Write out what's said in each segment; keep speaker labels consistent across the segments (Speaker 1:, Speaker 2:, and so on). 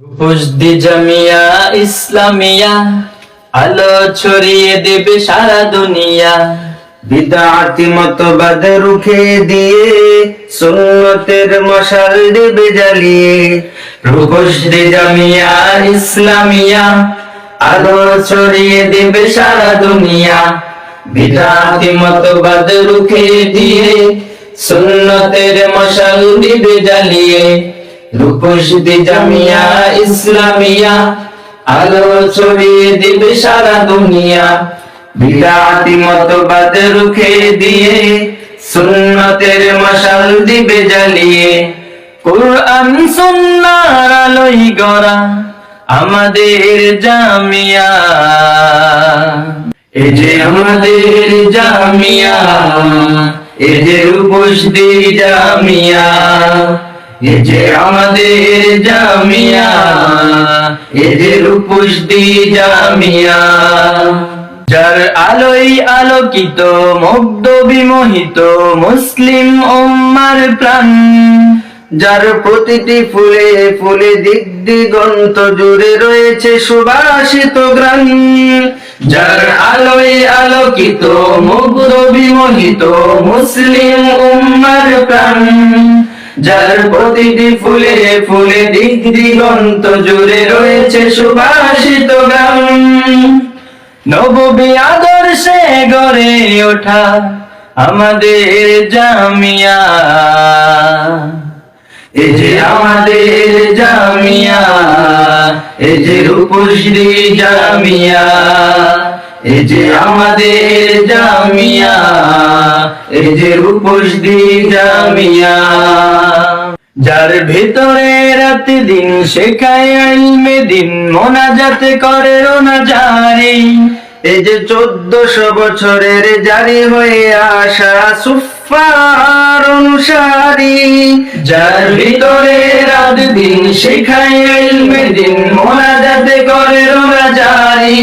Speaker 1: বুঝদি জামিয়া ইসলামিয়া আলো ছড়িয়ে দেবে সারা দুনিয়া।
Speaker 2: বিদাতি মতবাদ রুখে দিয়ে সুন্নতের মশাল দেবে জ্বালিয়ে।
Speaker 1: রুবুজদি জামিয়া ইসলামিয়া আলো ছড়িয়ে দেবে সারা দুনিয়া। বিদাতি মতবাদ রুখে দিয়ে সুন্নতের মশাল দিবে জ্বালিয়ে। রূপসদি জামিয়া ইসলামিয়া আলো ছড়িয়ে দিবে সারা দুনিয়া। বিদাতি মতবাদ রুখে দিয়ে সুন্নতের মশাল দিবে জ্বালিয়ে। কোরআন সুন্নার আলোই গড়া আমাদের জামিয়া। এ যে আমাদের জামিয়া, এ যে রূপসদি জামিয়া। যে আমাদের জামিয়া এ যে রূপসদি জামিয়া, যার আলোই আলোকিত, মুগ্ধ বিমোহিত মুসলিম উম্মার প্রাণ,
Speaker 2: যার প্রতিটি ফুলে ফুলে দিক দিগন্ত জুড়ে রয়েছে সুবাসিত গ্রাম
Speaker 1: যার আলোয় আলোকিত, মুগ্ধ বিমোহিত মুসলিম উম্মার প্রাণ যার প্রতিটি ফুলে ফুলে দিক দিগন্ত জুড়ে রয়েছে সুভাষিত গান। নববী আদর্শে গড়ে ওঠা আমাদের জামিয়া। এ যে আমাদের জামিয়া এ যে রূপশ্রী জামিয়া। এ যে আমাদের জামিয়া এ যে রূপশ্রী জামিয়া, যার ভেতরে রাত দিন শেখায় ইলমে দিন, মোনাজাত করে রোনা জারি
Speaker 2: এই যে চোদ্দশো বছরের জারি হয়ে আসা সুফার অনুসারী,
Speaker 1: যার ভিতরে রাত দিন শেখায় ইলমে দিন, মোনাজাত করে রোনা জারি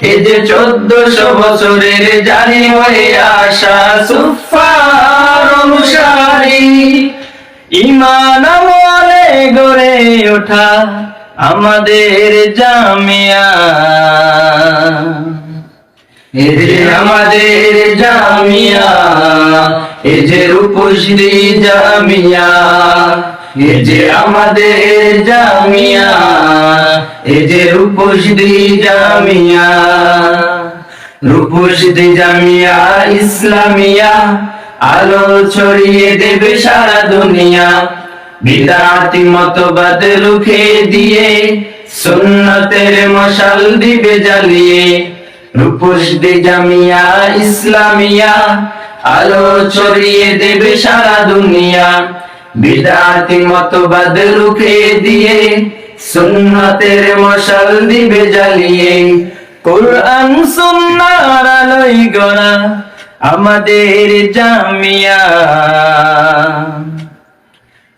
Speaker 1: এ যে চোদ্দশো বছরের জারি হয়ে আসা সুফার অনুসারী ইমান আমলে গড়ে ওঠা আমাদের জামিয়া। এ যে আমাদের জামিয়া, এ যে রূপশ্রী জামিয়া। এ যে আমাদের জামিয়া, এ যে রূপশ্রী জামিয়া রূপশ্রী জামিয়া ইসলামিয়া, আলো ছড়িয়ে দেবে সারা দুনিয়া। বিদাতি মতবাদ রুখে দিয়ে সুন্নতের মশাল দিবে জ্বালিয়ে। রূপসদি জামিয়া ইসলামিয়া, আলো ছড়িয়ে দেবে সারা দুনিয়া। বিদাতি মতবাদ রুখে দিয়ে, সুন্নতের মশাল দিবে জ্বালিয়ে। কোরআন সুন্নার আলোই গড়া আমাদের জামিয়া।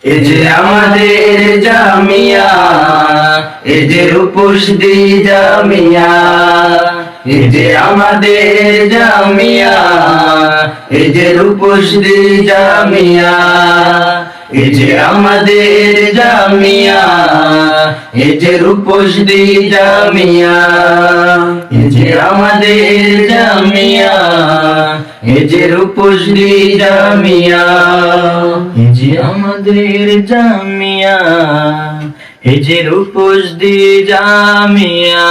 Speaker 1: এ যে আমাদের জামিয়া, এ যে রূপসদি জামিয়া। এ যে আমাদের জামিয়া, এ যে রূপসদি জামিয়া। এ যে আমাদের জামিয়া এ যে রূপসদি জামিয়া। এ যে আমাদের জামিয়া এ যে রূপসদি জামিয়া। এ যে আমাদের জামিয়া এ যে রূপসদি জামিয়া।